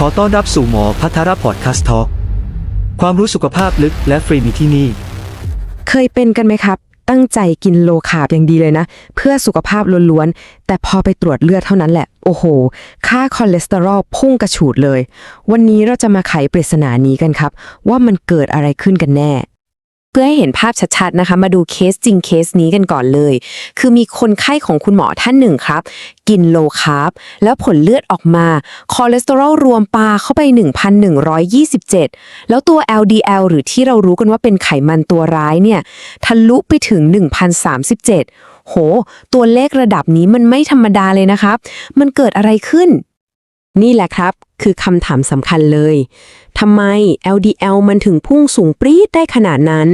ขอต้อนรับสู่หมอพัทรพอดคาสต์ทอความรู้สุขภาพลึกและฟรีมีที่นี่ เคยเป็นกันไหมครับ ตั้งใจกินโลคาร์บอย่างดีเลยนะ เพื่อสุขภาพล้วนๆ แต่พอไปตรวจเลือดเท่านั้นแหละ โอ้โห ค่าคอเลสเตอรอลพุ่งกระฉูดเลย วันนี้เราจะมาไขปริศนานี้กันครับ ว่ามันเกิดอะไรขึ้นกันแน่ พื่อให้เห็นภาพชัดๆนะคะ มาดูเคสจริงเคสนี้กันก่อนเลย คือมีคนไข้ของคุณหมอท่านหนึ่งครับ กินโลคาร์บแล้วผลเลือดออกมา คอเลสเตอรอลรวมปาเข้าไป 1,127 แล้วตัว LDL หรือที่เรารู้กันว่าเป็นไขมันตัวร้ายเนี่ยทะลุไปถึง 1,037 โห ตัวเลขระดับนี้มันไม่ธรรมดาเลยนะครับ มันเกิดอะไรขึ้น นี่แหละครับ คือคำถามสำคัญเลยทำไม LDL มันถึงพุ่งสูงปรี๊ดได้ขนาดนั้น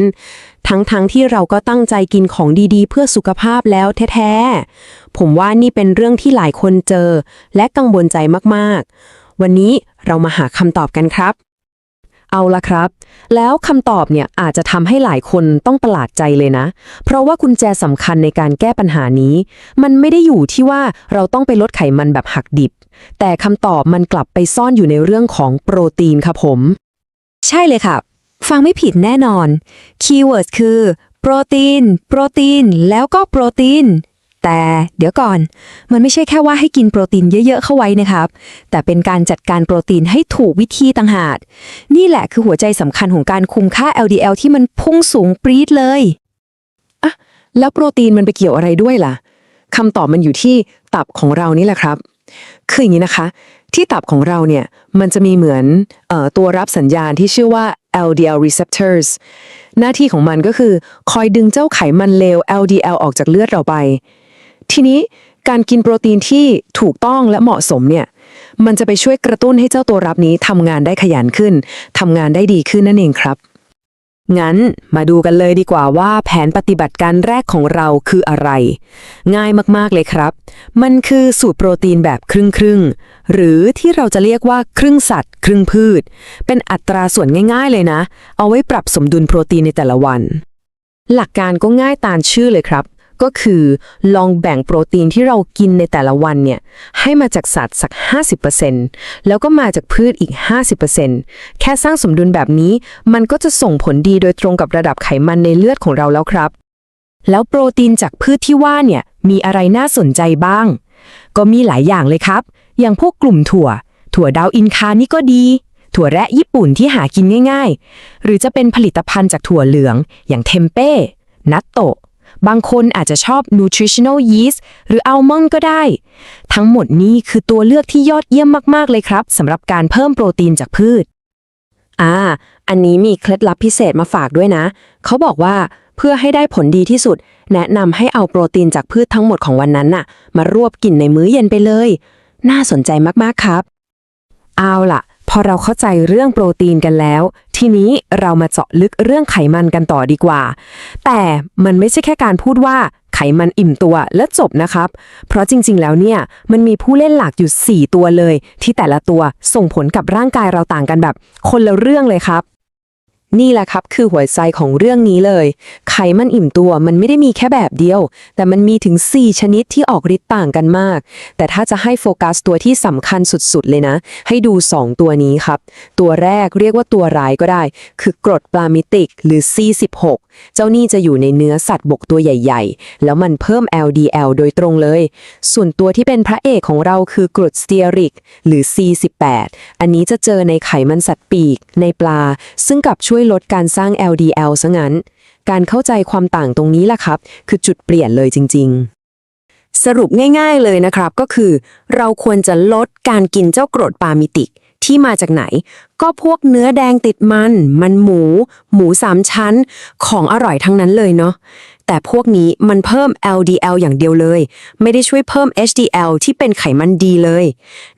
ทั้งๆทที่เราก็ตั้งใจกินของดีๆ เพื่อสุขภาพแล้วแท้ๆ ผมว่านี่เป็นเรื่องที่หลายคนเจอ และกังวลใจมากๆ วันนี้เรามาหาคำตอบกันครับ เอาละครับ แล้วคำตอบเนี่ยอาจจะทำให้หลายคนต้องประหลาดใจเลยนะ เพราะว่ากุญแจสำคัญในการแก้ปัญหานี้ มันไม่ได้อยู่ที่ว่าเราต้องไปลดไขมันแบบหักดิบ แต่คำตอบมันกลับไปซ่อนอยู่ในเรื่องของโปรตีนครับผม ใช่เลยครับฟังไม่ผิดแน่นอน คีย์เวิร์ดคือ โปรตีน โปรตีน แล้วก็โปรตีน แต่เดี๋ยวก่อน มันไม่ใช่แค่ว่าให้กินโปรตีนเยอะๆเข้าไว้นะครับ แต่เป็นการจัดการโปรตีนให้ถูกวิธีต่างหาก นี่แหละคือหัวใจสำคัญของการคุมค่า LDL ที่มันพุ่งสูงปรี๊ดเลยอะแล้วโปรตีนมันไปเกี่ยวอะไรด้วยล่ะคำตอบมันอยู่ที่ตับของเรานี่แหละครับ คืออย่างนี้นะคะ ที่ตับของเราเนี่ย มันจะมีเหมือนออตัวรับสัญญาณที่ชื่อว่า LDL receptors หน้าที่ของมันก็คือ คอยดึงเจ้าไขมันเลว LDL ออกจากเลือดเราไป ทีนี้การกินโปรตีนที่ถูกต้องและเหมาะสมเนี่ย มันจะไปช่วยกระตุ้นให้เจ้าตัวรับนี้ทำงานได้ขยันขึ้นทำงานได้ดีขึ้นนั่นเองครับ งั้นมาดูกันเลยดีกว่าว่าแผนปฏิบัติการแรกของเราคืออะไร ง่ายมากๆเลยครับ มันคือสูตรโปรตีนแบบครึ่งครึ่งๆหรือที่เราจะเรียกว่าครึ่งสัตว์ ครึ่งพืช เป็นอัตราส่วนง่าย ๆ เลยนะ เอาไว้ปรับสมดุลโปรตีนในแต่ละวัน หลักการก็ง่ายตามชื่อเลยครับ ก็คือลองแบ่งโปรตีนที่เรากินในแต่ละวันเนี่ยให้มาจากสัตว์สัก 50%แล้วก็มาจากพืชอีก 50%แค่สร้างสมดุลแบบนี้ มันก็จะส่งผลดีโดยตรงกับระดับไขมันในเลือดของเราแล้วครับ แล้วโปรตีนจากพืชที่ว่าเนี่ยมีอะไรน่าสนใจบ้าง ก็มีหลายอย่างเลยครับ อย่างพวกกลุ่มถั่ว ถั่วดาวอินคานี่ก็ดีถั่วแระญี่ปุ่นที่หากินง่าย ๆ หรือจะเป็นผลิตภัณฑ์จากถั่วเหลือง อย่างเทมเป้ นัตโตะ บางคนอาจจะชอบ nutritional yeast หรืออัลมอนด์ก็ได้ ทั้งหมดนี้คือตัวเลือกที่ยอดเยี่ยมมาก ๆ เลยครับสำหรับการเพิ่มโปรตีนจากพืช อ่า อันนี้มีเคล็ดลับพิเศษมาฝากด้วยนะ เขาบอกว่าเพื่อให้ได้ผลดีที่สุด แนะนำให้เอาโปรตีนจากพืชทั้งหมดของวันนั้นน่ะ มารวบกินในมื้อเย็นไปเลย น่าสนใจมาก ๆ ครับ เอาล่ะ พอเราเข้าใจเรื่องโปรตีนกันแล้ว ทีนี้เรามาเจาะลึกเรื่องไขมันกันต่อดีกว่า แต่มันไม่ใช่แค่การพูดว่าไขมันอิ่มตัวและจบนะครับ เพราะจริง ๆ แล้วเนี่ย มันมีผู้เล่นหลักอยู่ 4 ตัวเลย ที่แต่ละตัวส่งผลกับร่างกายเราต่างกันแบบ คนละเรื่องเลยครับ นี่แหละครับคือหัวใจของเรื่องนี้เลย ไขมันอิ่มตัวมันไม่ได้มีแค่แบบเดียว แต่มันมีถึง 4 ชนิดที่ออกฤทธิ์ต่างกันมาก แต่ถ้าจะให้โฟกัสตัวที่สำคัญสุดๆ เลยนะ ให้ดู 2 ตัวนี้ครับ ตัวแรกเรียกว่าตัวร้ายก็ได้ คือกรดปลามิติกหรือ C16 เจ้านี่จะอยู่ในเนื้อสัตว์บกตัวใหญ่ ๆ แล้วมันเพิ่ม LDL โดยตรงเลย ส่วนตัวที่เป็นพระเอกของเราคือกรดสเตียริก หรือ C18 อันนี้จะเจอในไขมันสัตว์ปีก ในปลา ซึ่งกลับช่วยลดการสร้าง LDL ซะงั้น การเข้าใจความต่างตรงนี้ล่ะครับ คือจุดเปลี่ยนเลยจริง ๆสรุปง่ายๆเลยนะครับก็คือ เราควรจะลดการกินเจ้ากรดปามิติก ที่มาจากไหน ก็พวกเนื้อแดงติดมัน มันหมู หมูสามชั้น ของอร่อยทั้งนั้นเลยเนาะแต่พวกนี้มันเพิ่ม LDL อย่างเดียวเลย ไม่ได้ช่วยเพิ่ม HDL ที่เป็นไขมันดีเลย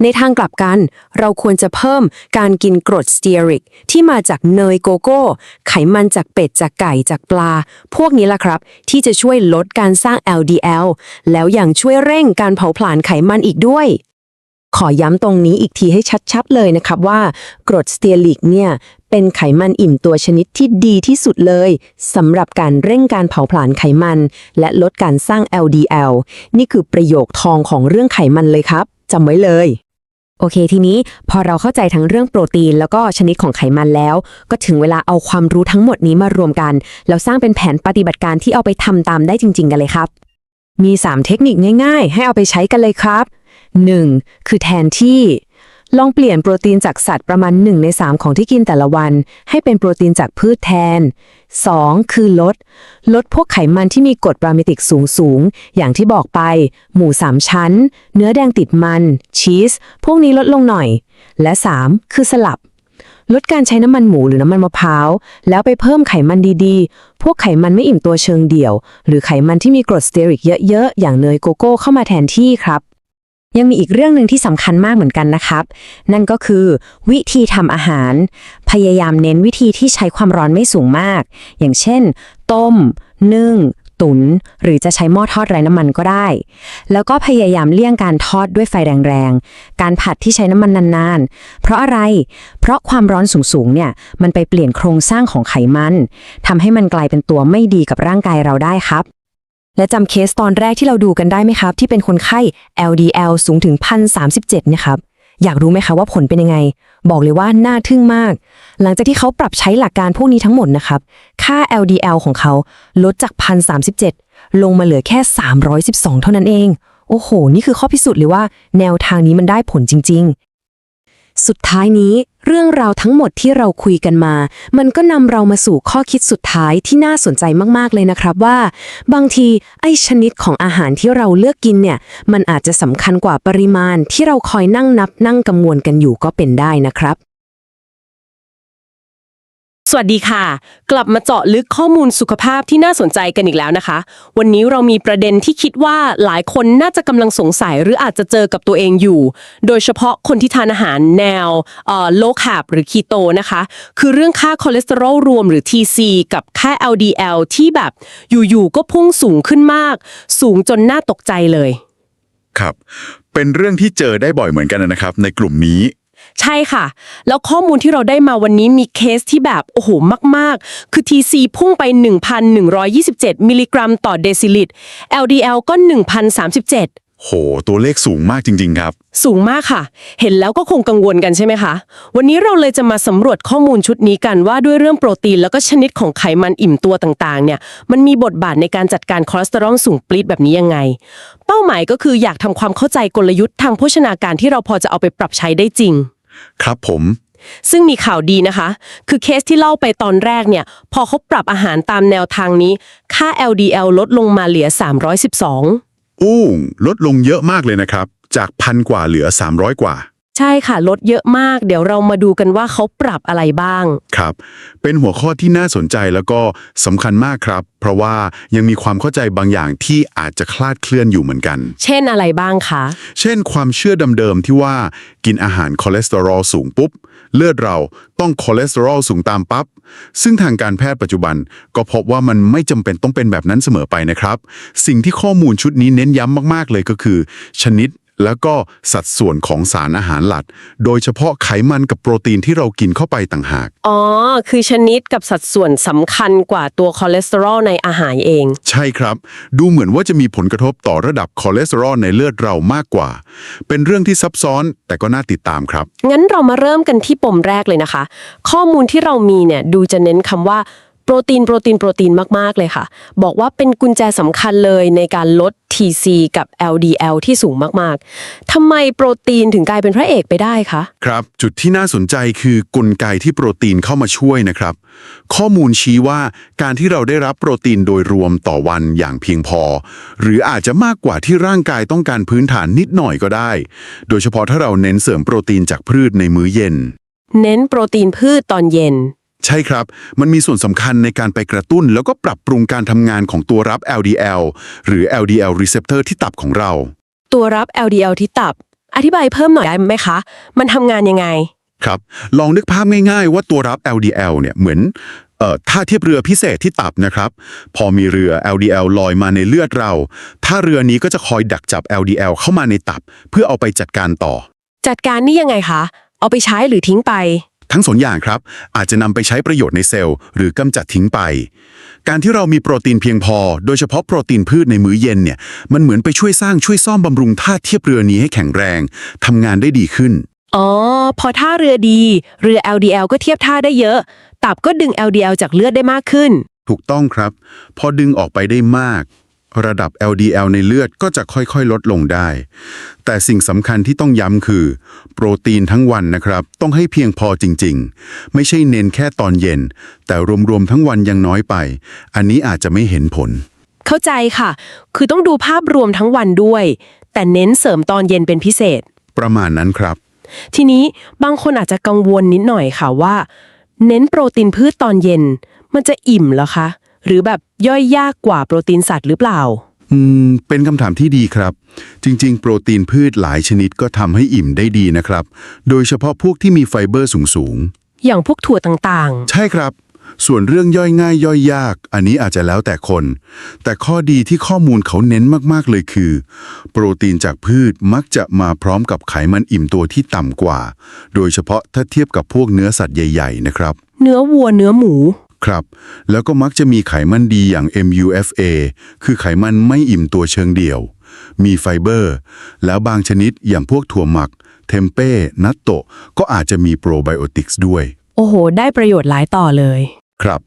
ในทางกลับกัน เราควรจะเพิ่มการกินกรดสเตียริก ที่มาจากเนยโกโก้ ไขมันจากเป็ดจากไก่จากปลา พวกนี้ล่ะครับ ที่จะช่วยลดการสร้าง LDL แล้วอย่างช่วยเร่งการเผาผลาญไขมันอีกด้วย ขอย้ำตรงนี้อีกทีให้ชัดๆเลยนะครับว่ากรดสเตียริกเนี่ยเป็นไขมันอิ่มตัวชนิดที่ดีที่สุดเลยสำหรับการเร่งการเผาผลาญไขมัน และลดการสร้าง LDL นี่คือประโยคทองของเรื่องไขมันเลยครับจำไว้เลย โอเคทีนี้พอเราเข้าใจทั้งเรื่องโปรตีน แล้วก็ชนิดของไขมันแล้ว ก็ถึงเวลาเอาความรู้ทั้งหมดนี้มารวมกัน แล้วสร้างเป็นแผนปฏิบัติการที่เอาไปทำตามได้จริง ๆ กันเลยครับ มี 3 เทคนิคง่าย ๆ ให้เอาไปใช้กันเลยครับ 1. คือแทนที่ ลองเปลี่ยนโปรตีนจากสัตว์ประมาณ 1 ใน 3 ของที่กินแต่ละวัน ให้เป็นโปรตีนจากพืชแทน 2. คือลด ลดพวกไขมันที่มีกรดปรามิติกสูงสูง อย่างที่บอกไป หมู3ชั้น เนื้อแดงติดมัน ชีส พวกนี้ลดลงหน่อย และ 3. คือสลับลดการใช้น้ำมันหมูหรือน้ำมันมะพร้าว แล้วไปเพิ่มไขมันดีๆ พวกไขมันไม่อิ่มตัวเชิงเดี่ยว หรือไขมันที่มีกรดสเตอริกเยอะๆ อย่างเนยโกโก้เข้ามาแทนที่ครับ ยังมีอีกเรื่องหนึ่งที่สำคัญมากเหมือนกันนะครับ นั่นก็คือวิธีทำอาหาร พยายามเน้นวิธีที่ใช้ความร้อนไม่สูงมาก อย่างเช่น ต้ม นึ่ง ตุน หรือจะใช้หม้อทอดไร้น้ำมันก็ได้ แล้วก็พยายามเลี่ยงการทอดด้วยไฟแรงๆ การผัดที่ใช้น้ำมันนานๆ เพราะอะไร เพราะความร้อนสูงๆ เนี่ย มันไปเปลี่ยนโครงสร้างของไขมันทำให้มันกลายเป็นตัวไม่ดีกับร่างกายเราได้ครับ และจำเคสตอนแรกที่เราดูกันได้ไหมครับ ที่เป็นคนไข้ LDL สูงถึง 1,037เนี่ยครับอยากรู้ไหมคะว่าผลเป็นยังไง บอกเลยว่าน่าทึ่งมาก หลังจากที่เขาปรับใช้หลักการพวกนี้ทั้งหมดนะครับ ค่า LDL ของเขาลดจาก 1,037 ลงมาเหลือแค่ 312 เท่านั้นเอง โอ้โห นี่คือข้อพิสูจน์เลยว่า แนวทางนี้มันได้ผลจริง สุดท้ายนี้ เรื่องราวทั้งหมดที่เราคุยกันมา มันก็นำเรามาสู่ข้อคิดสุดท้ายที่น่าสนใจมากๆเลยนะครับว่า บางทีไอ้ชนิดของอาหารที่เราเลือกกินเนี่ย มันอาจจะสำคัญกว่าปริมาณที่เราคอยนั่งนับนั่งกังวลกันอยู่ก็เป็นได้นะครับ วัสดีค่ะ กลับมาเจาะลึกข้อมูลสุขภาพที่น่าสนใจกันอีกแล้วนะคะ วันนี้เรามีประเด็นที่คิดว่าหลายคนน่าจะกำลังสงสัยหรืออาจจะเจอกับตัวเองอยู่ โดยเฉพาะคนที่ทานอาหารแนวเอ่อ low carb หรือ keto นะคะ คือเรื่องค่าคอเลสเตอรอลรวมหรือ TC กับค่า LDL ที่แบบอยู่ๆก็พุ่งสูงขึ้นมาก สูงจนน่าตกใจเลย ครับ เป็นเรื่องที่เจอได้บ่อยเหมือนกันนะครับ ในกลุ่มนี้ ใช่ค่ะ แล้วข้อมูลที่เราได้มาวันนี้มีเคสที่แบบ โอ้โห มาก ๆ คือ TC พุ่งไป 1,127 มิลลิกรัมต่อเดซิลิตร LDL ก็ 1,037 โห ตัวเลขสูงมากจริง ๆ ครับ สูงมากค่ะ เห็นแล้วก็คงกังวลกันใช่ไหมคะ วันนี้เราเลยจะมาสำรวจข้อมูลชุดนี้กันว่าด้วยเรื่องโปรตีนแล้วก็ชนิดของไขมันอิ่มตัวต่างๆ เนี่ย มันมีบทบาทในการจัดการคอเลสเตอรอลสูงปรีดแบบนี้ยังไง เป้าหมายก็คืออยากทำความเข้าใจกลยุทธ์ทางโภชนาการที่เราพอจะเอาไปปรับใช้ได้จริง ครับผม ซึ่งมีข่าวดีนะคะ คือเคสที่เล่าไปตอนแรกเนี่ย พอเขาปรับอาหารตามแนวทางนี้ ค่า LDL ลดลงมาเหลือ 312 อู้ลดลงเยอะมากเลยนะครับ จากพันกว่าเหลือ 300 กว่า ใช่ค่ะลดเยอะมาก เดี๋ยวเรามาดูกันว่าเขาปรับอะไรบ้าง ครับ เป็นหัวข้อที่น่าสนใจแล้วก็สำคัญมากครับ เพราะว่ายังมีความเข้าใจบางอย่างที่อาจจะคลาดเคลื่อนอยู่เหมือนกัน เช่นอะไรบ้างคะเช่นความเชื่อเดิมๆที่ว่ากินอาหารคอเลสเตอรอลสูงปุ๊บ เลือดเราต้องคอเลสเตอรอลสูงตามปับ๊บซึ่งทางการแพทย์ปัจจุบัน ก็พบว่ามันไม่จำเป็นต้องเป็นแบบนั้นเสมอไปนะครับ สิ่งที่ข้อมูลชุดนี้เน้นย้ำมากๆเลยก็คือ ชนิด แล้วก็สัดส่วนของสารอาหารหลัก โดยเฉพาะไขมันกับโปรตีนที่เรากินเข้าไปต่างหาก อ๋อ คือชนิดกับสัดส่วนสำคัญกว่าตัวคอเลสเตอรอลในอาหารเอง ใช่ครับ ดูเหมือนว่าจะมีผลกระทบต่อระดับคอเลสเตอรอลในเลือดเรามากกว่า เป็นเรื่องที่ซับซ้อนแต่ก็น่าติดตามครับ งั้นเรามาเริ่มกันที่ปมแรกเลยนะคะ ข้อมูลที่เรามีเนี่ยดูจะเน้นคำว่า โปรตีนโปรตีนโปรตีนมาก ๆ เลยค่ะ บอกว่าเป็นกุญแจสำคัญเลยในการลด TC กับ LDL ที่สูงมาก ๆ ทำไมโปรตีนถึงกลายเป็นพระเอกไปได้คะ ครับ จุดที่น่าสนใจคือกลไกที่โปรตีนเข้ามาช่วยนะครับ ข้อมูลชี้ว่าการที่เราได้รับโปรตีนโดยรวมต่อวันอย่างเพียงพอ หรืออาจจะมากกว่าที่ร่างกายต้องการพื้นฐานนิดหน่อยก็ได้ โดยเฉพาะถ้าเราเน้นเสริมโปรตีนจากพืชในมื้อเย็น เน้นโปรตีนพืชตอนเย็น ใช่ครับ มันมีส่วนสำคัญในการไปกระตุ้น แล้วก็ปรับปรุงการทำงานของตัวรับ LDL หรือ LDL receptor ที่ตับของเรา ตัวรับ LDL ที่ตับ อธิบายเพิ่มหน่อยได้ไหมคะ มันทำงานยังไง ครับ ลองนึกภาพง่ายๆ ว่าตัวรับ LDL เนี่ยเหมือนเอ่อท่าเทียบเรือพิเศษที่ตับนะครับ พอมีเรือ LDL ลอยมาในเลือดเรา ถ้าเรือนี้ก็จะคอยดักจับ LDL เข้ามาในตับ เพื่อเอาไปจัดการต่อ จัดการนี่ยังไงคะ เอาไปใช้หรือทิ้งไป ทั้งสองอย่างครับ อาจจะนำไปใช้ประโยชน์ในเซลล์หรือกำจัดทิ้งไป การที่เรามีโปรตีนเพียงพอ โดยเฉพาะโปรตีนพืชในมื้อเย็นเนี่ยมันเหมือนไปช่วยสร้างช่วยซ่อมบำรุงท่าเทียบเรือนี้ให้แข็งแรงทำงานได้ดีขึ้น อ๋อ พอท่าเรือดี เรือ LDL ก็เทียบท่าได้เยอะ ตับก็ดึง LDL จากเลือดได้มากขึ้น ถูกต้องครับ พอดึงออกไปได้มาก ระดับ LDL ในเลือดก็จะค่อยๆ ลดลงได้ แต่สิ่งสำคัญที่ต้องย้ำคือ โปรตีนทั้งวันนะครับ ต้องให้เพียงพอจริงๆ ไม่ใช่เน้นแค่ตอนเย็น แต่รวมๆ ทั้งวันยังน้อยไป อันนี้อาจจะไม่เห็นผล เข้าใจค่ะ คือต้องดูภาพรวมทั้งวันด้วย แต่เน้นเสริมตอนเย็นเป็นพิเศษ ประมาณนั้นครับ ทีนี้บางคนอาจจะกังวลนิดหน่อยค่ะว่า เน้นโปรตีนพืชตอนเย็น มันจะอิ่มเหรอคะ หรือแบบย่อยยากกว่าโปรตีนสัตว์หรือเปล่า อืมเป็นคำถามที่ดีครับ จริง ๆ โปรตีนพืชหลายชนิดก็ทำให้อิ่มได้ดีนะครับ โดยเฉพาะพวกที่มีไฟเบอร์สูงอย่างพวกถั่วต่างๆ ใช่ครับ ส่วนเรื่องย่อยง่ายย่อยยาก อันนี้อาจจะแล้วแต่คน แต่ข้อดีที่ข้อมูลเขาเน้นมากๆเลยคือ โปรตีนจากพืชมักจะมาพร้อมกับไขมันอิ่มตัวที่ต่ำกว่า โดยเฉพาะถ้าเทียบกับพวกเนื้อสัตว์ใหญ่ ๆ นะครับ ๆ เนื้อวัวเนื้อหมู ครับ แล้วก็มักจะมีไขมันดีอย่าง MUFA คือไขมันไม่อิ่มตัวเชิงเดี่ยว มีไฟเบอร์ แล้วบางชนิดอย่างพวกถั่วหมัก เทมเป้ นัตโตะ ก็อาจจะมีโปรไบโอติกส์ด้วย โอ้โห ได้ประโยชน์หลายต่อเลย ครับ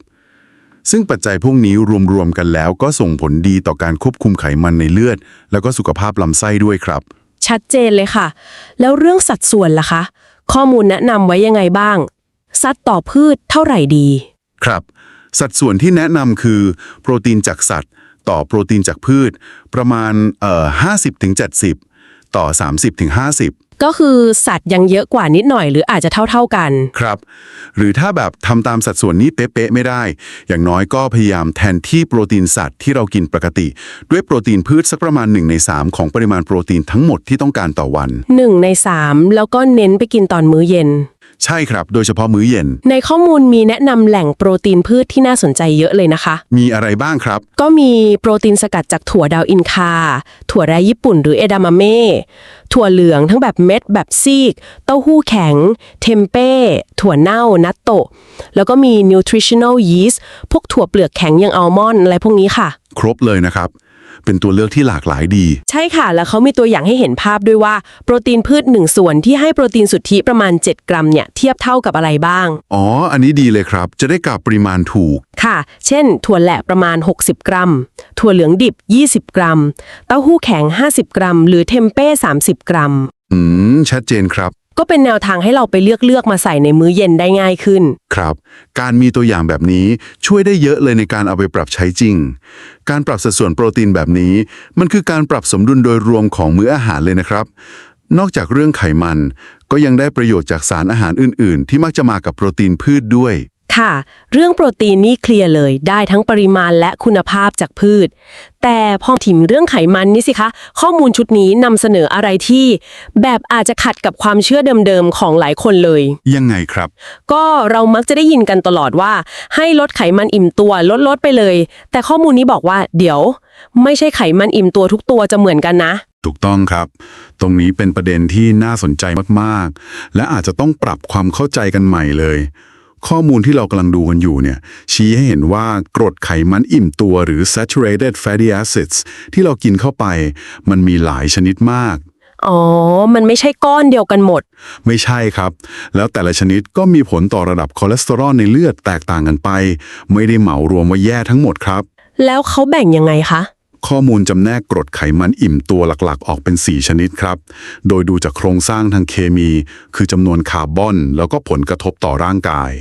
ซึ่งปัจจัยพวกนี้รวมๆกันแล้วก็ส่งผลดีต่อการควบคุมไขมันในเลือด แล้วก็สุขภาพลำไส้ด้วยครับ ชัดเจนเลยค่ะ แล้วเรื่องสัดส่วนล่ะคะ ข้อมูลแนะนำไว้ยังไงบ้าง ซัดต่อพืชเท่าไหร่ดี ครับ สัดส่วนที่แนะนำคือโปรตีนจากสัตว์ ต่อโปรตีนจากพืช ประมาณเอ่อ50-70 ต่อ 30-50ก็คือสัตว์ยังเยอะกว่านิดหน่อยหรืออาจจะเท่า ๆกัน ครับ หรือถ้าแบบทำตามสัดส่วนนี้เป๊ะๆไม่ได้ อย่างน้อยก็พยายามแทนที่โปรตีนสัตว์ที่เรากินปกติ ด้วยโปรตีนพืชสักประมาณ 1 ใน 3 ของปริมาณโปรตีนทั้งหมดที่ต้องการต่อวัน 1 ใน 3 แล้วก็เน้นไปกินตอนมื้อเย็น ใช่ครับ โดยเฉพาะมื้อเย็น ในข้อมูลมีแนะนำแหล่งโปรตีนพืชที่น่าสนใจเยอะเลยนะคะ มีอะไรบ้างครับ ก็มีโปรตีนสกัดจากถั่วดาวอินคา ถั่วแร้ญี่ปุ่นหรือเอดามามเม่ ถั่วเหลืองทั้งแบบเม็ดแบบซีก เต้าหู้แข็ง เทมเป้ ถั่วเน่า นัตโตะ แล้วก็มี nutritional yeast พวกถั่วเปลือกแข็งอย่างอัลมอนด์อะไรพวกนี้ค่ะ ครบเลยนะครับ เป็นตัวเลือกที่หลากหลายดี ใช่ค่ะ แล้วเขามีตัวอย่างให้เห็นภาพด้วยว่า โปรตีนพืชหนึ่งส่วนที่ให้โปรตีนสุทธิประมาณ 7 กรัมเนี่ยเทียบเท่ากับอะไรบ้าง อ๋อ อันนี้ดีเลยครับ จะได้กลับปริมาณถูก ค่ะ เช่น ถั่วแหละประมาณ 60 กรัม ถั่วเหลืองดิบ 20 กรัม เต้าหู้แข็ง 50 กรัม หรือเทมเป้ 30 กรัม อืม ชัดเจนครับ ก็เป็นแนวทางให้เราไปเลือกเลือกมาใส่ในมื้อเย็นได้ง่ายขึ้น ครับ การมีตัวอย่างแบบนี้ช่วยได้เยอะเลยในการเอาไปปรับใช้จริง การปรับสัดส่วนโปรตีนแบบนี้ มันคือการปรับสมดุลโดยรวมของมื้ออาหารเลยนะครับ นอกจากเรื่องไขมัน ก็ยังได้ประโยชน์จากสารอาหารอื่น ๆ ที่มักจะมากับโปรตีนพืชด้วย ค่ะ เรื่องโปรตีนนี่เคลียร์เลย ได้ทั้งปริมาณและคุณภาพจากพืช แต่พอถิมเรื่องไขมันนี่สิคะ ข้อมูลชุดนี้นำเสนออะไรที่ แบบอาจจะขัดกับความเชื่อเดิมๆของหลายคนเลย ยังไงครับ ก็เรามักจะได้ยินกันตลอดว่า ให้ลดไขมันอิ่มตัวลดลดไปเลย แต่ข้อมูลนี้บอกว่า เดี๋ยว ไม่ใช่ไขมันอิ่มตัวทุกตัวจะเหมือนกันนะถูกต้องครับ ตรงนี้เป็นประเด็นที่น่าสนใจมาก ๆ และอาจจะต้องปรับความเข้าใจกันใหม่เลย ข้อมูลที่เรากำลังดูกันอยู่เนี่ยชี้ให้เห็นว่ากรดไขมันอิ่มตัวหรือ saturated fatty acids ที่เรากินเข้าไป มันมีหลายชนิดมาก อ๋อ มันไม่ใช่ก้อนเดียวกันหมด ไม่ใช่ครับ แล้วแต่ละชนิดก็มีผลต่อระดับคอเลสเตอรอลในเลือดแตกต่างกันไป ไม่ได้เหมารวมว่าแย่ทั้งหมดครับ แล้วเขาแบ่งยังไงคะ ข้อมูลจำแนกกรดไขมันอิ่มตัวหลักๆ ออกเป็น 4 ชนิดครับ โดยดูจากโครงสร้างทางเคมี คือจำนวนคาร์บอน แล้วก็ผลกระทบต่อร่างกาย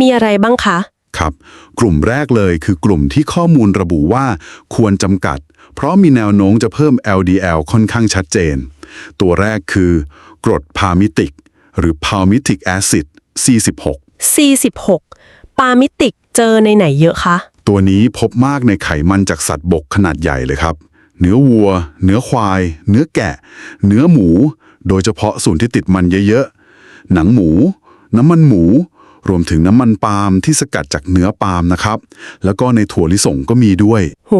มีอะไรบ้างคะ ครับ กลุ่มแรกเลยคือกลุ่มที่ข้อมูลระบุว่าควรจำกัด เพราะมีแนวโน้มจะเพิ่ม LDL ค่อนข้างชัดเจน ตัวแรกคือกรดพามิติก หรือ palmitic acid C16 46 ปามิติกเจอในไหนเยอะคะ ตัวนี้พบมากในไขมันจากสัตว์บกขนาดใหญ่เลยครับ เนื้อวัว เนื้อควาย เนื้อแกะ เนื้อหมู โดยเฉพาะส่วนที่ติดมันเยอะๆ หนังหมู น้ำมันหมู รวมถึงน้ำมันปาล์มที่สกัดจากเนื้อปาล์มนะครับ แล้วก็ในถั่วลิสงก็มีด้วย โห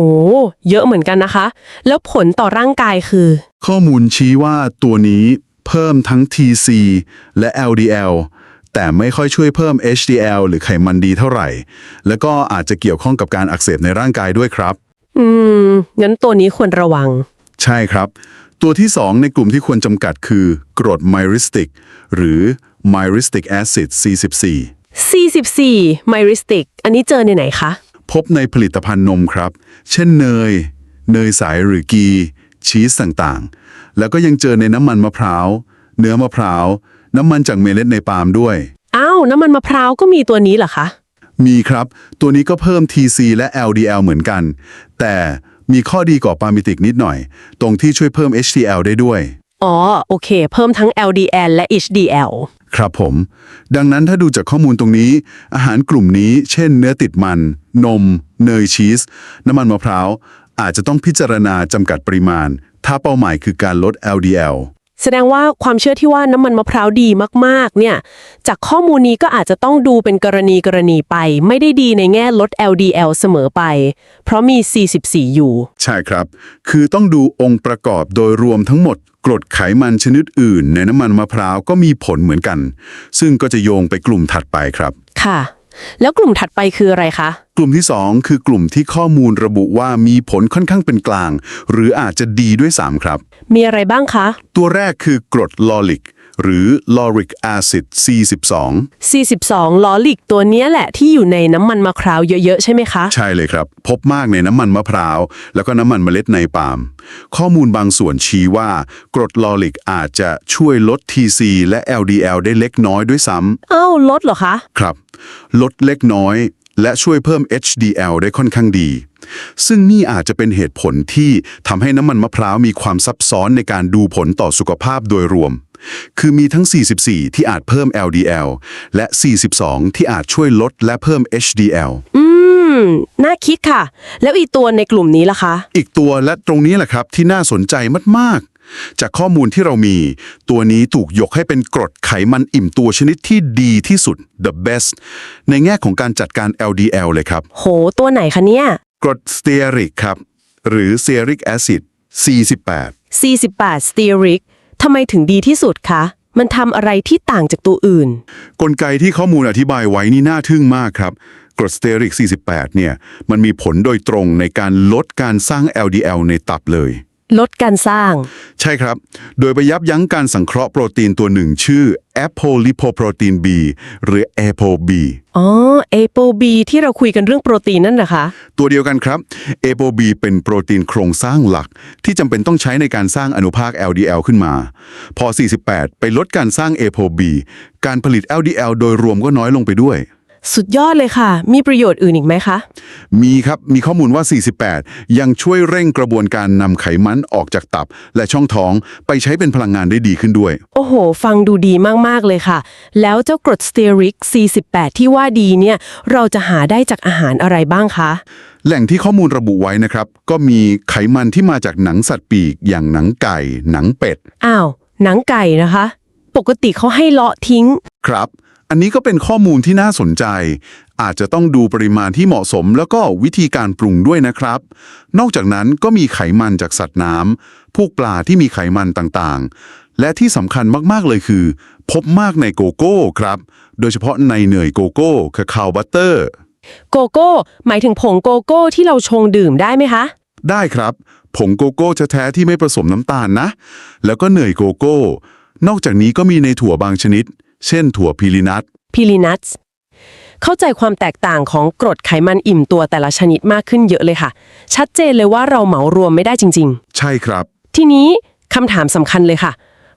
เยอะเหมือนกันนะคะ แล้วผลต่อร่างกายคือ ข้อมูลชี้ว่าตัวนี้เพิ่มทั้ง TC และ LDL แต่ไม่ค่อยช่วยเพิ่ม HDL หรือไขมันดีเท่าไหร่ แล้วก็อาจจะเกี่ยวข้องกับการอักเสบในร่างกายด้วยครับ อืม งั้นตัวนี้ควรระวัง ใช่ครับ ตัวที่ 2 ในกลุ่มที่ควรจำกัดคือกรด myristic หรือ myristic acid C14 44 myristic อันนี้เจอในไหนคะ พบในผลิตภัณฑ์นมครับ เช่นเนย เนยใสหรือกี ชีสต่างๆ แล้วก็ยังเจอในน้ำมันมะพร้าว เนื้อมะพร้าว น้ำมันจากเมล็ดในปาล์มด้วย อ้าวน้ำมันมะพร้าวก็มีตัวนี้เหรอคะ มีครับ ตัวนี้ก็เพิ่ม TC และ LDL เหมือนกัน แต่มีข้อดีกว่าปาล์มิติกนิดหน่อย ตรงที่ช่วยเพิ่ม HDL ได้ด้วย อ๋อ โอเค เพิ่มทั้ง LDL และ HDL ครับผม ดังนั้นถ้าดูจากข้อมูลตรงนี้ อาหารกลุ่มนี้ เช่น เนื้อติดมัน นม เนยชีส น้ำมันมะพร้าว อาจจะต้องพิจารณาจำกัดปริมาณ ถ้าเป้าหมายคือการลด LDL แสดงว่าความเชื่อที่ว่าน้ำมันมะพร้าวดีมากๆ เนี่ย จากข้อมูลนี้ก็อาจจะต้องดูเป็นกรณีกรณีไป ไม่ได้ดีในแง่ลด LDL เสมอไป เพราะมี 44 อยู่ ใช่ครับ คือต้องดูองค์ประกอบโดยรวมทั้งหมด กรดไขมันชนิดอื่น ในน้ำมันมะพร้าวก็มีผลเหมือนกัน ซึ่งก็จะโยงไปกลุ่มถัดไปครับ ค่ะ แล้วกลุ่มถัดไปคืออะไรคะ กลุ่มที่ 2 คือกลุ่มที่ข้อมูลระบุว่ามีผลค่อนข้างเป็นกลาง หรืออาจจะดีด้วยซ้ำครับ มีอะไรบ้างคะ ตัวแรกคือกรดลอริก หรือ lauric acid C12 42ลอลิกตัวเนี้ยแหละที่อยู่ในน้ำมันมะพร้าวเยอะๆ ใช่ไหมคะ ใช่เลยครับ พบมากในน้ำมันมะพร้าว แล้วก็น้ำมันเมล็ดในปาล์มข้อมูลบางส่วนชี้ว่ากรดลอริกอาจจะช่วยลด TC และ LDL ได้เล็กน้อยด้วยซ้อ้าวลดเหรอคะำครับ ลดเล็กน้อย และช่วยเพิ่ม HDL ได้ค่อนข้างดี ซึ่งนี่อาจจะเป็นเหตุผลที่ทำให้น้ำมันมะพร้าวมีความซับซ้อนในการดูผลต่อสุขภาพโดยรวม คือมีทั้ง 44 ที่อาจเพิ่ม LDL และ 42 ที่อาจช่วยลดและเพิ่ม HDL อืม น่าคิดค่ะ แล้วอีกตัวในกลุ่มนี้ล่ะคะ อีกตัวและตรงนี้แหละครับที่น่าสนใจมาก ๆ จากข้อมูลที่เรามี ตัวนี้ถูกยกให้เป็นกรดไขมันอิ่มตัวชนิดที่ดีที่สุด the best ในแง่ของการจัดการ LDL เลยครับ โห ตัวไหนคะเนี่ย กรดสเตียริกครับ หรือ stearic acid C18 48สเตียริก ทำไมถึงดีที่สุดคะ มันทำอะไรที่ต่างจากตัวอื่น กลไกที่ข้อมูลอธิบายไว้นี่น่าทึ่งมากครับกรดสเตอริก 48 เนี่ย มันมีผลโดยตรงในการลดการสร้าง LDL ในตับเลย ลดการสร้าง ใช่ครับ โดยไปยับยั้งการสังเคราะห์โปรตีนตัวหนึ่งชื่อ apolipoprotein B หรือ ApoB อ๋อ ApoB ที่เราคุยกันเรื่องโปรตีนนั่นนะคะ ตัวเดียวกันครับ ApoB เป็นโปรตีนโครงสร้างหลัก ที่จำเป็นต้องใช้ในการสร้างอนุภาค LDL ขึ้นมา พอ 48 ไปลดการสร้าง ApoB การผลิต LDL โดยรวมก็น้อยลงไปด้วย สุดยอดเลยค่ะ มีประโยชน์อื่นอีกไหมคะ มีครับ มีข้อมูลว่า 48 ยังช่วยเร่งกระบวนการนำไขมันออกจากตับ และช่องท้องไปใช้เป็นพลังงานได้ดีขึ้นด้วย โอ้โห ฟังดูดีมาก ๆ เลยค่ะ แล้วเจ้ากรดสเตียริก 48 ที่ว่าดีเนี่ย เราจะหาได้จากอาหารอะไรบ้างคะ แหล่งที่ข้อมูลระบุไว้นะครับ ก็มีไขมันที่มาจากหนังสัตว์ปีก อย่างหนังไก่ หนังเป็ด อ้าว หนังไก่นะคะ ปกติเขาให้เลาะทิ้ง ครับ อันนี้ก็เป็นข้อมูลที่น่าสนใจ อาจจะต้องดูปริมาณที่เหมาะสม แล้วก็วิธีการปรุงด้วยนะครับ นอกจากนั้นก็มีไขมันจากสัตว์น้ำพวกปลาที่มีไขมันต่างๆ และที่สำคัญมากๆเลยคือ พบมากในโกโก้ครับ โดยเฉพาะในเนยโกโก้คาคาวบัตเตอร์โกโก้ หมายถึงผงโกโก้ที่เราชงดื่มได้ไหมคะ ได้ครับ ผงโกโก้แท้ๆที่ไม่ผสมน้ำตาลนะ แล้วก็เนยโกโก้ นอกจากนี้ก็มีในถั่วบางชนิด เช่นถั่วพิลินัทพิลินัทเข้าใจความแตกต่างของกรดไขมันอิ่มตัวแต่ละชนิดมากขึ้นเยอะเลยค่ะ ชัดเจนเลยว่าเราเหมารวมไม่ได้จริง ใช่ครับ ๆ ทีนี้คำถามสำคัญเลยค่ะ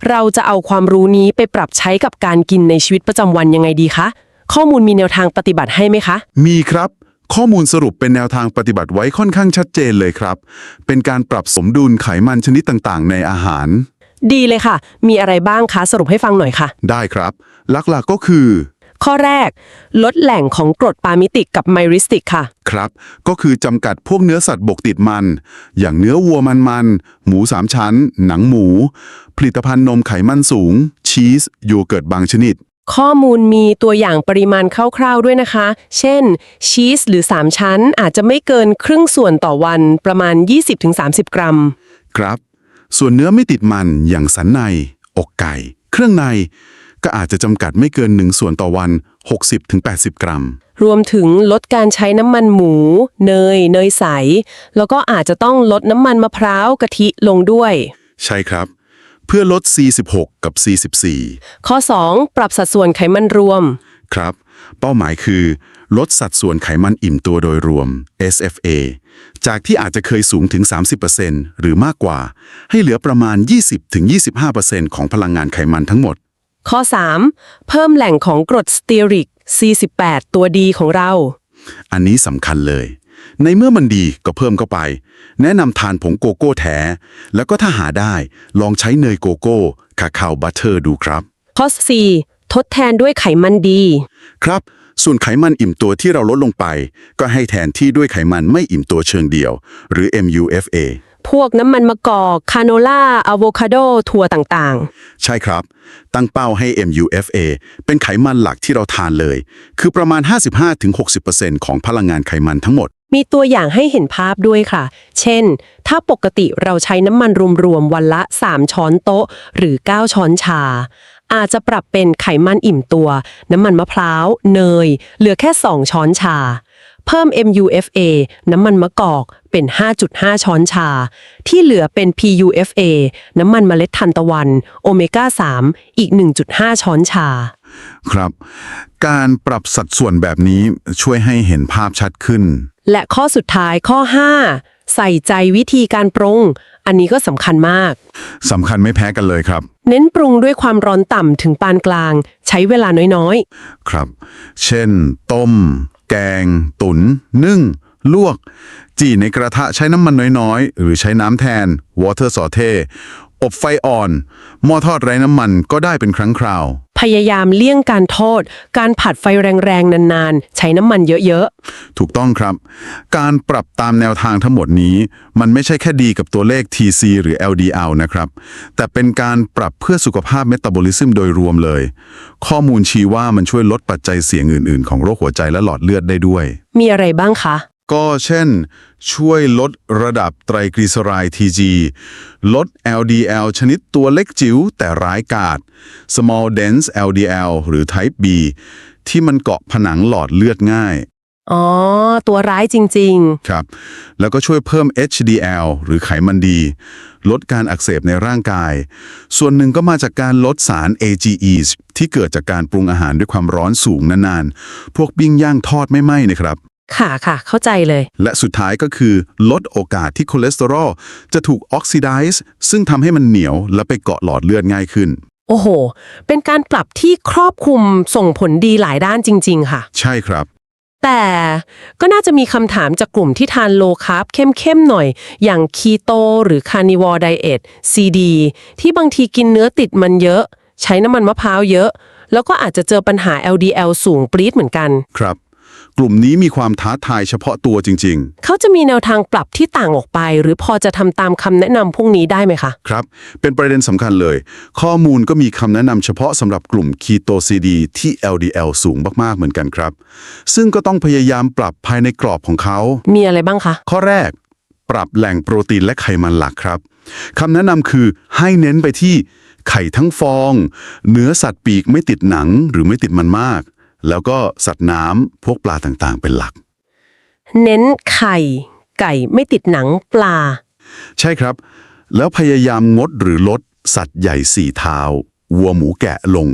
เราจะเอาความรู้นี้ไปปรับใช้กับการกินในชีวิตประจำวันยังไงดีคะข้อมูลมีแนวทางปฏิบัติให้ไหมคะ มีครับ ข้อมูลสรุปเป็นแนวทางปฏิบัติไว้ค่อนข้างชัดเจนเลยครับ เป็นการปรับสมดุลไขมันชนิดต่างๆ ในอาหาร ดีเลยค่ะ มีอะไรบ้างคะสรุปให้ฟังหน่อยค่ะ ได้ครับ หลักๆก็คือ ข้อแรก ลดแหล่งของกรดปามิติกกับไมริสติกค่ะ ครับ ก็คือจำกัดพวกเนื้อสัตว์บกติดมัน อย่างเนื้อวัวมันๆหมูสามชั้น หนังหมู ผลิตภัณฑ์นมไขมันสูง ชีส โยเกิร์ตบางชนิด ข้อมูลมีตัวอย่างปริมาณคร่าวๆด้วยนะคะ เช่น ชีสหรือ 3 ชั้นอาจจะไม่เกินครึ่งส่วนต่อวันประมาณ 20-30 กรัม ครับ ส่วนเนื้อไม่ติดมันอย่างสันใน อกไก่ เครื่องใน ก็อาจจะจำกัดไม่เกิน1ส่วนต่อวัน 60-80 กรัม รวมถึงลดการใช้น้ำมันหมู เนย เนยใส แล้วก็อาจจะต้องลดน้ำมันมะพร้าวกะทิลงด้วย ใช่ครับ เพื่อลด C16 กับ C14 ข้อ 2 ปรับสัดส่วนไขมันรวม ครับ เป้าหมายคือ ลดสัดส่วนไขมันอิ่มตัวโดยรวม SFA จากที่อาจจะเคยสูงถึง 30%หรือมากกว่า ให้เหลือประมาณ 20-25%ของพลังงานไขมันทั้งหมด ข้อ 3 เพิ่มแหล่งของกรดสเตียริก C18 ตัวดีของเรา อันนี้สำคัญเลย ในเมื่อมันดีก็เพิ่มเข้าไป แนะนำทานผงโกโก้แท้ แล้วก็ถ้าหาได้ลองใช้เนยโกโก้คาคาวบัตเตอร์ดูครับ ข้อ 4 ทดแทนด้วยไขมันดี ครับ ส่วนไขมันอิ่มตัวที่เราลดลงไป ก็ให้แทนที่ด้วยไขมันไม่อิ่มตัวเชิงเดียว หรือ MUFA พวกน้ำมันมะกอก คาโนล่าอะโวคาโด ถั่วต่างใช่ครับ ตั้งเป้าให้ MUFA เป็นไขมันหลักที่เราทานเลย คือประมาณ 55-60%ของพลังงานไขมันทั้งหมด ๆ มีตัวอย่างให้เห็นภาพด้วยค่ะ เช่น ถ้าปกติเราใช้น้ำมันรวมๆ วันละ 3 ช้อนโต๊ะ หรือ 9 ช้อนชา อาจจะปรับเป็นไขมันอิ่มตัว น้ำมันมะพร้าว เนย เหลือแค่ 2 ช้อนชา เพิ่ม MUFA น้ำมันมะกอกเป็น 5.5 ช้อนชา ที่เหลือเป็น PUFA น้ำมันเมล็ดทานตะวัน โอเมก้า 3 อีก 1.5 ช้อนชา ครับ การปรับสัดส่วนแบบนี้ช่วยให้เห็นภาพชัดขึ้น และข้อสุดท้ายข้อ 5 ใส่ใจวิธีการปรุง อันนี้ก็สำคัญมาก สำคัญไม่แพ้กันเลยครับ เน้นปรุงด้วยความร้อนต่ำถึงปานกลาง ใช้เวลาน้อยครับ เช่น ต้ม แกง ตุนนึ่ง ลวก จี่ในกระทะใช้น้ำมันน้อยๆ หรือใช้น้ำแทน water saute อบไฟอ่อน หม้อทอดไร้น้ำมันก็ได้เป็นครั้งคราวๆ พยายามเลี่ยงการทอด การผัดไฟแรงๆ นานๆ ใช้น้ำมันเยอะถูกต้องครับ การปรับตามแนวทางทั้งหมดนี้ มันไม่ใช่แค่ดีกับตัวเลข TC หรือ LDL นะครับ แต่เป็นการปรับเพื่อสุขภาพเมตาบอลิซึมโดยรวมเลย ข้อมูลชี้ว่ามันช่วยลดปัจจัยเสี่ยงอื่นๆ ของโรคหัวใจและหลอดเลือดได้ด้วย ๆ มีอะไรบ้างคะ ก็เช่น ช่วยลดระดับไตรกลีเซอไรด์ TG ลด LDL ชนิดตัวเล็กจิ๋วแต่ร้ายกาจ small dense LDL หรือ type B ที่มันเกาะผนังหลอดเลือดง่าย อ๋อ ตัวร้ายจริง ครับ แล้วก็ช่วยเพิ่ม HDL หรือไขมันดี ลดการอักเสบในร่างกาย ส่วนหนึ่งก็มาจากการลดสาร AGEs ที่เกิดจากการปรุงอาหารด้วยความร้อนสูงนานๆ พวกปิ้งย่างทอดไม่ไหม้นะครับๆ ค่ะค่ะ เข้าใจเลย และสุดท้ายก็คือ ลดโอกาสที่คอเลสเตอรอลจะถูกออกซิไดซ์ซึ่งทำให้มันเหนียวและไปเกาะหลอดเลือดง่ายขึ้น โอ้โห เป็นการปรับที่ครอบคลุมส่งผลดีหลายด้านจริง ๆ ค่ะ ใช่ครับ แต่ก็น่าจะมีคำถามจากกลุ่มที่ทานโลคาร์บเข้มๆหน่อย อย่างคีโตหรือคาร์นิวอร์ไดเอท CD ที่บางทีกินเนื้อติดมันเยอะ ใช้น้ำมันมะพร้าวเยอะ แล้วก็อาจจะเจอปัญหา LDL สูงปรี๊ดเหมือนกัน ครับ กลุ่มนี้มีความท้าทายเฉพาะตัวจริงเขาจะมีแนวทางปรับที่ต่างออกไป หรือพอจะทำตามคำแนะนำพวกนี้ได้ไหมคะๆครับ เป็นประเด็นสำคัญเลย ข้อมูลก็มีคำแนะนำเฉพาะสำหรับกลุ่มคีโตซีดีที่ LDL สูงมาก ๆ เหมือนกันครับ ซึ่งก็ต้องพยายามปรับภายในกรอบของเขา มีอะไรบ้างคะ ข้อแรก ปรับแหล่งโปรตีนและไขมันหลักครับคำแนะนำคือให้เน้นไปที่ไข่ทั้งฟอง เนื้อสัตว์ปีกไม่ติดหนังหรือไม่ติดมันมาก แล้วก็สัตว์น้ำพวกปลาต่างๆ เป็นหลัก เน้นไข่ ไก่ไม่ติดหนังปลา ใช่ครับ แล้วพยายามงดหรือลดสัตว์ใหญ่สี่เท้าวัวหมูแกะลง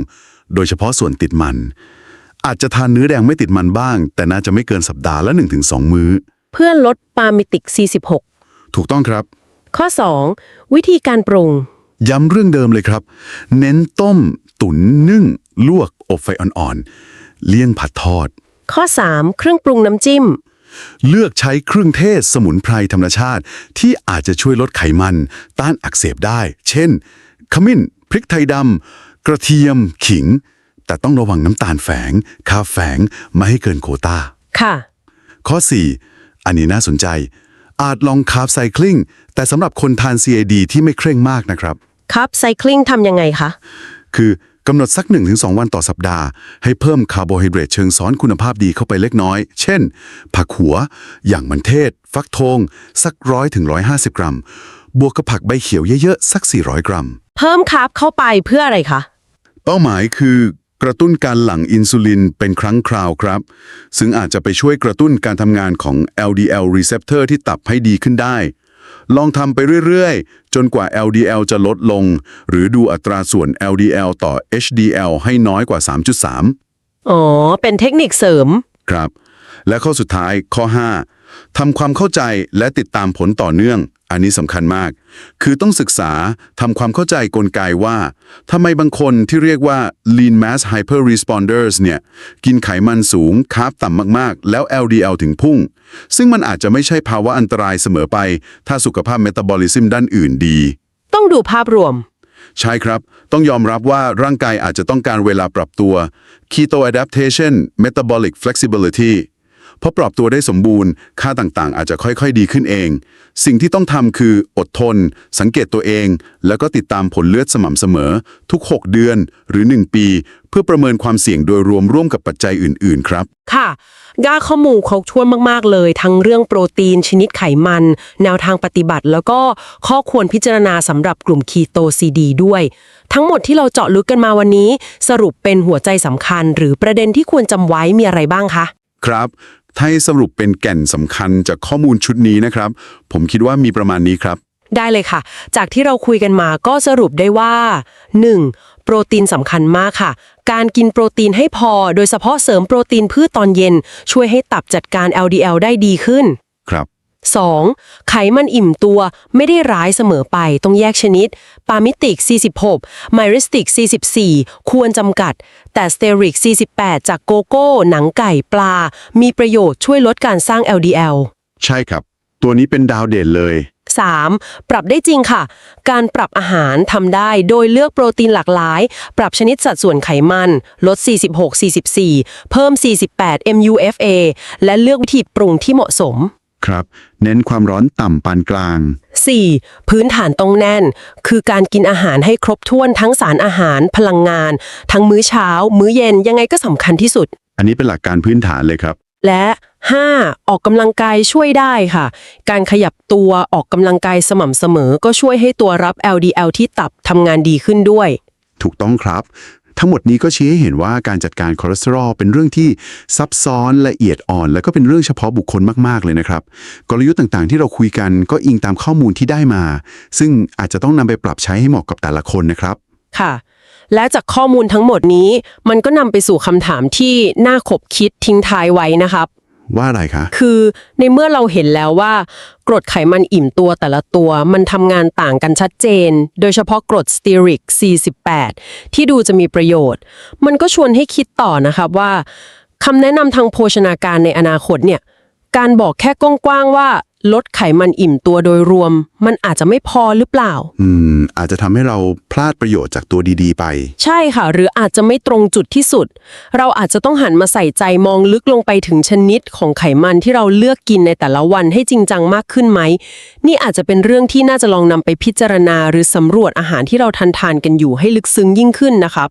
โดยเฉพาะส่วนติดมัน อาจจะทานเนื้อแดงไม่ติดมันบ้าง แต่น่าจะไม่เกินสัปดาห์ละ 1-2 มื้อ เพื่อลดปามิติก 46 ถูกต้องครับ ข้อ 2 วิธีการปรุง ย้ำเรื่องเดิมเลยครับ เน้นต้ม ตุ๋นนึ่ง ลวก อบไฟอ่อนๆ เลี่ยงผัดทอด ข้อ 3 เครื่องปรุงน้ำจิ้ม เลือกใช้เครื่องเทศสมุนไพรธรรมชาติ ที่อาจจะช่วยลดไขมัน ต้านอักเสบได้ เช่น ขมิ้น พริกไทยดำกระเทียม ขิง แต่ต้องระวังน้ำตาลแฝง คาแฝง ไม่ให้เกินโควตาค่ะ ข้อ 4 อันนี้น่าสนใจ อาจลองคาร์บไซคลิงแต่สำหรับคนทาน CAD ที่ไม่เคร่งมากนะครับ ครับไซคลิงทำยังไงคะ คือ กำหนดสัก 1-2 วันต่อสัปดาห์ ให้เพิ่มคาร์โบไฮเดรตเชิงซ้อนคุณภาพดีเข้าไปเล็กน้อย เช่น ผักหัว อย่างมันเทศ ฟักทอง สักร้อยถึงร้อยห้าสิบกรัม บวกกับผักใบเขียวเยอะๆ สัก 400 กรัม เพิ่มคาร์บเข้าไปเพื่ออะไรคะ เป้าหมายคือกระตุ้นการหลั่งอินซูลินเป็นครั้งคราวครับ ซึ่งอาจจะไปช่วยกระตุ้นการทำงานของ LDL receptor ที่ตับให้ดีขึ้นได้ ลองทำไปเรื่อยๆ จนกว่า LDL จะลดลง หรือดูอัตราส่วน LDL ต่อ HDL ให้น้อยกว่า 3.3 อ๋อ เป็นเทคนิคเสริม ครับ และข้อสุดท้ายข้อ 5 ทำความเข้าใจและติดตามผลต่อเนื่อง อันนี้สำคัญมาก คือต้องศึกษาทำความเข้าใจกลไกว่าทำไมบางคนที่เรียกว่า lean mass hyper responders เนี่ย กินไขมันสูงคาร์บต่ำมากๆ แล้ว LDL ถึงพุ่ง ซึ่งมันอาจจะไม่ใช่ภาวะอันตรายเสมอไป ถ้าสุขภาพเมตาบอลิซึมด้านอื่นดี ต้องดูภาพรวมใช่ครับ ต้องยอมรับว่าร่างกายอาจจะต้องการเวลาปรับตัว keto adaptation metabolic flexibility พอปรับตัวได้สมบูรณ์ ค่าต่างๆ อาจจะค่อยๆ ดีขึ้นเอง สิ่งที่ต้องทำคืออดทน สังเกตตัวเอง แล้วก็ติดตามผลเลือดสม่ำเสมอ ทุก 6 เดือนหรือ 1 ปี เพื่อประเมินความเสี่ยงโดยรวมร่วมกับปัจจัยอื่นๆ ครับค่ะก้าข้อมูลครบถ้วนมาก ๆ เลย ทั้งเรื่องโปรตีนชนิดไขมัน แนวทางปฏิบัติ แล้วก็ข้อควรพิจารณาสำหรับกลุ่มคีโตซีดีด้วย ทั้งหมดที่เราเจาะลึกกันมาวันนี้ สรุปเป็นหัวใจสำคัญ หรือประเด็นที่ควรจำไว้มีอะไรบ้างคะ ครับ ถ้าให้สรุปเป็นแก่นสำคัญจากข้อมูลชุดนี้นะครับ ผมคิดว่ามีประมาณนี้ครับ ได้เลยค่ะ จากที่เราคุยกันมาก็สรุปได้ว่า 1. โปรตีนสำคัญมากค่ะ การกินโปรตีนให้พอ โดยเฉพาะเสริมโปรตีนพืชตอนเย็น ช่วยให้ตับจัดการ LDL ได้ดีขึ้น ครับ 2. ไขมันอิ่มตัวไม่ได้ร้ายเสมอไป ต้องแยกชนิด ปามิติก 46 ไมริสติก 44 ควรจำกัด แต่สเตอริก 48 จากโกโก้ หนังไก่ปลา มีประโยชน์ช่วยลดการสร้าง LDL ใช่ครับ ตัวนี้เป็นดาวเด่นเลย 3. ปรับได้จริงค่ะ การปรับอาหารทำได้โดยเลือกโปรตีนหลากหลาย ปรับชนิดสัดส่วนไขมัน ลด 46-44 เพิ่ม 48 MUFA และเลือกวิธีปรุงที่เหมาะสม ครับ เน้นความร้อนต่ำปานกลาง 4. พื้นฐานต้องแน่น คือการกินอาหารให้ครบถ้วนทั้งสารอาหาร พลังงาน ทั้งมื้อเช้า มื้อเย็นยังไงก็สำคัญที่สุด อันนี้เป็นหลักการพื้นฐานเลยครับ และ 5. ออกกำลังกายช่วยได้ค่ะ การขยับตัวออกกำลังกายสม่ำเสมอ ก็ช่วยให้ตัวรับ LDL ที่ตับทำงานดีขึ้นด้วย ถูกต้องครับ ทั้งหมดนี้ก็ชี้ให้เห็นว่าการจัดการคอเลสเตอรอลเป็นเรื่องที่ซับซ้อนละเอียดอ่อน แล้วก็เป็นเรื่องเฉพาะบุคคลมากๆเลยนะครับ กลยุทธ์ต่างๆ ที่เราคุยกันก็อิงตามข้อมูลที่ได้มา ซึ่งอาจจะต้องนำไปปรับใช้ให้เหมาะกับแต่ละคนนะครับ ค่ะ และจากข้อมูลทั้งหมดนี้ มันก็นำไปสู่คำถามที่น่าขบคิดทิ้งท้ายไว้นะครับ ว่าอะไรคะ คือในเมื่อเราเห็นแล้วว่ากรดไขมันอิ่มตัวแต่ละตัว มันทำงานต่างกันชัดเจน โดยเฉพาะกรดสเตียริก 48 ที่ดูจะมีประโยชน์ มันก็ชวนให้คิดต่อนะครับว่าคำแนะนำทางโภชนาการในอนาคตเนี่ย การบอกแค่กว้างๆว่า ลดไขมันอิ่มตัวโดยรวม มันอาจจะไม่พอหรือเปล่า อืม อาจจะทำให้เราพลาดประโยชน์จากตัวดีๆ ไป ใช่ค่ะ หรืออาจจะไม่ตรงจุดที่สุด เราอาจจะต้องหันมาใส่ใจมองลึกลงไปถึงชนิดของไขมันที่เราเลือกกินในแต่ละวันให้จริงจังมากขึ้นไหม นี่อาจจะเป็นเรื่องที่น่าจะลองนำไปพิจารณา หรือสำรวจอาหารที่เราทานทานๆกันอยู่ให้ลึกซึ้งยิ่งขึ้นนะครับ